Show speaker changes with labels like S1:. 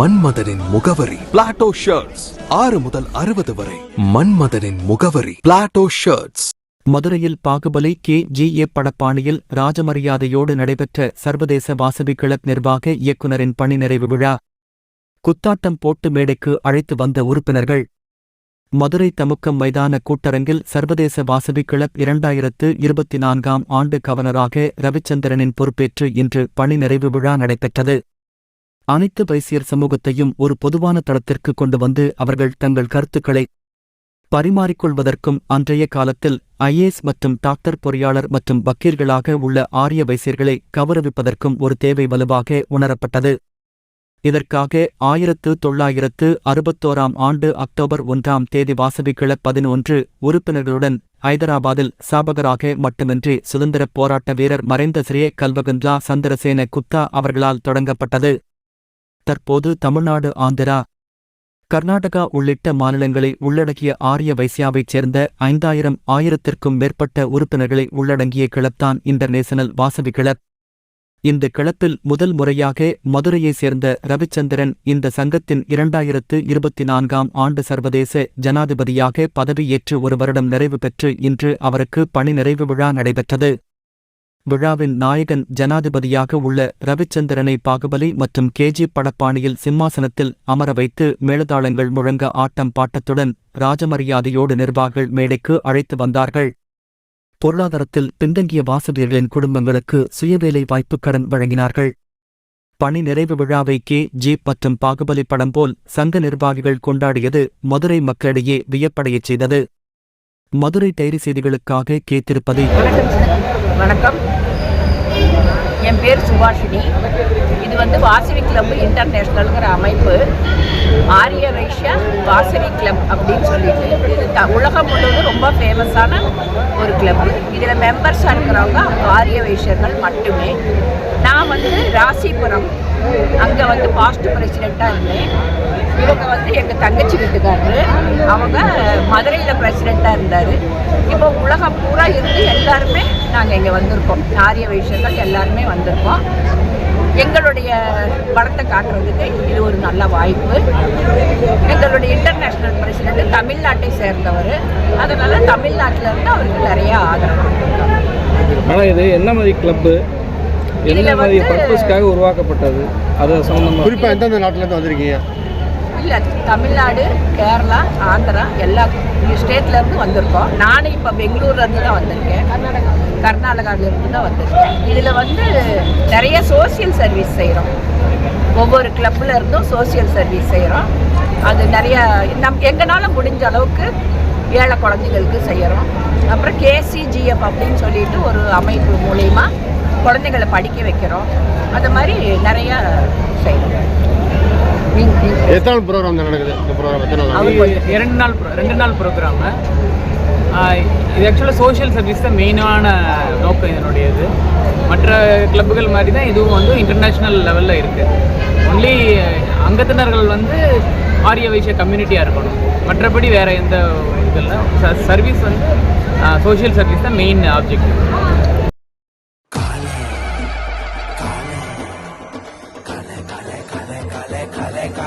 S1: மன்மதனின் முகவரி. Plato shirts ஆறு முதல் அறுபது வரை. மன்மதனின் முகவரி. பிளாட்டோ ஷர்ட்ஸ்
S2: மதுரையில் பாகுபலி கே. ஜி. ஏ. படப்பாணியில் ராஜமரியாதையோடு நடைபெற்ற சர்வதேச வாசவி கிளப் நிர்வாக இயக்குனரின் பணி நிறைவு விழா. குத்தாட்டம் போட்டு மேடைக்கு அழைத்து வந்த உறுப்பினர்கள். மதுரை தமுக்கம் மைதான கூட்டரங்கில் சர்வதேச வாசவி கிளப் இரண்டாயிரத்து இருபத்தி நான்காம் ஆண்டு கவர்னராக ரவிச்சந்திரனின் பொறுப்பேற்று இன்று பணி நிறைவு விழா நடைபெற்றது. அனைத்து வைசியர் சமூகத்தையும் ஒரு பொதுவான தளத்திற்கு கொண்டு வந்து அவர்கள் தங்கள் கருத்துக்களை பரிமாறிக்கொள்வதற்கும் அன்றைய காலத்தில் ஐஏஎஸ் மற்றும் டாக்டர் பொறியாளர் மற்றும் வக்கீர்களாக உள்ள ஆரிய வைசியர்களை கௌரவிப்பதற்கும் ஒரு தேவை வலுவாக உணரப்பட்டது. இதற்காக ஆயிரத்து தொள்ளாயிரத்து அறுபத்தோராம் ஆண்டு அக்டோபர் ஒன்றாம் தேதி வாசவிக்கிழ பதினொன்று உறுப்பினர்களுடன் ஐதராபாத்தில் சாபகராக மட்டுமின்றி சுதந்திரப் போராட்ட வீரர் மறைந்த ஸ்ரீ கல்வகந்தா சந்திரசேன குப்தா அவர்களால் தொடங்கப்பட்டது. தற்போது தமிழ்நாடு ஆந்திரா கர்நாடகா உள்ளிட்ட மாநிலங்களை உள்ளடக்கிய ஆரிய வைசியாவைச் சேர்ந்த ஐந்தாயிரம் ஆயிரத்திற்கும் மேற்பட்ட உறுப்பினர்களை உள்ளடங்கிய கிளப்தான் இன்டர்நேஷனல் வாசவி கிளப். இந்த கிளப்பில் முதல் முறையாக மதுரையைச் சேர்ந்த ரவிச்சந்திரன் இந்த சங்கத்தின் இரண்டாயிரத்து இருபத்தி நான்காம் ஆண்டு சர்வதேச ஜனாதிபதியாக பதவியேற்று ஒரு வருடம் நிறைவு பெற்று இன்று அவருக்கு பணி நிறைவு விழா நடைபெற்றது. விழாவின் நாயகன் ஜனாதிபதியாக உள்ள ரவிச்சந்திரனை பாகுபலி மற்றும் கேஜி படப்பாணியில் சிம்மாசனத்தில் அமர வைத்து மேளதாளங்கள் முழங்க ஆட்டம் பாட்டத்துடன் ராஜமரியாதையோடு நிர்வாகிகள் மேடைக்கு அழைத்து வந்தார்கள். பொருளாதாரத்தில் பின்தங்கிய வாசகர்களின் குடும்பங்களுக்கு சுயவேலை வாய்ப்பு கடன் வழங்கினார்கள். பணி நிறைவு விழாவை கே ஜி மற்றும் பாகுபலி படம் போல் சங்க நிர்வாகிகள் கொண்டாடியது மதுரை மக்களிடையே வியப்படையச் செய்தது. மதுரை டைரி செய்திகளுக்காக கே திருப்பதி
S3: வணக்கம். என் பேர் சுபாஷினி. இது வந்து வாசவி கிளப் இன்டர்நேஷ்னல்ங்கிற அமைப்பு. ஆரிய வைஷ்யா வாசவி கிளப் அப்படின்னு சொல்லிட்டு. இது த உலகம் முழுவதும் ரொம்ப ஃபேமஸான ஒரு கிளப். இதில் மெம்பர்ஸாக இருக்கிறவங்க ஆரிய வைஷ்யர்கள் மட்டுமே. நான் வந்து ராசிபுரம். அங்கே வந்து பாஸ்ட் பிரசிடெண்ட்டாக இருந்தேன். இவங்க வந்து எங்கள் தங்கச்சி வீட்டுக்காரரு. அவங்க மதுரையில் பிரசிடெண்ட்டாக இருந்தார். இப்போ உலகம் பூரா இருந்து எல்லாருமே நாங்கள் இங்கே வந்திருக்கோம். ஆரிய வைஷ்யர்கள் எல்லாருமே வந்திருக்கோம். எங்களுடைய படத்தை காட்டுறதுக்கு இது ஒரு நல்ல வாய்ப்பு. எங்களுடைய இன்டர்நேஷ்னல் பிரசிடெண்ட் தமிழ்நாட்டை சேர்ந்தவர். அதனால் தமிழ்நாட்டில் இருந்து அவருக்கு நிறைய ஆதரவு
S4: ஆனால் இது என்ன மாதிரி கிளப்பு என்ன மாதிரி பர்பஸ்க்காக உருவாக்கப்பட்டது? அது சம்மந்தமாக
S5: குறிப்பாக எந்தெந்த நாட்டிலேருந்து வந்திருக்கீங்க?
S3: இல்லை தமிழ்நாடு கேரளா ஆந்திரா எல்லா ஸ்டேட்லேருந்து வந்திருக்கோம். நானும் இப்போ பெங்களூர்லேருந்து தான் வந்திருக்கேன். கர்நாடகா கர்நாடகாவிலேருந்து தான் வந்திருக்கேன். இதில் வந்து நிறைய சோஷியல் சர்வீஸ் செய்கிறோம் ஒவ்வொரு கிளப்பில் இருந்தும் சோஷியல் சர்வீஸ் செய்கிறோம் அது நிறைய நம் எங்களால் முடிஞ்ச அளவுக்கு ஏழை குழந்தைகளுக்கு செய்கிறோம் அப்புறம் கேசிஜிஎஃப் அப்படின்னு சொல்லிட்டு ஒரு அமைப்பு மூலயமா குழந்தைகளை படிக்க வைக்கிறோம். அது மாதிரி நிறையா செய்கிறோம் எத்தனை
S5: நாள் ப்ரோக்ராம் நடக்குது? இந்த ப்ரோக்ராம் எத்தனை
S3: நாள்?
S6: இரண்டு நாள் ரெண்டு நாள் ப்ரோக்ராமு இது ஆக்சுவலாக சோஷியல் சர்வீஸ் தான் மெயினான நோக்கம் இதனுடையது. மற்ற கிளப்புகள் மாதிரி தான் இதுவும் வந்து இன்டர்நேஷ்னல் லெவலில் இருக்குது ஒன்லி அங்கத்தினர்கள் வந்து ஆரிய வைசிய கம்யூனிட்டியாக இருக்கணும். மற்றபடி வேறு எந்த இதில் சர்வீஸ் வந்து சோஷியல் சர்வீஸ் தான் மெயின் ஆப்ஜெக்டிவ்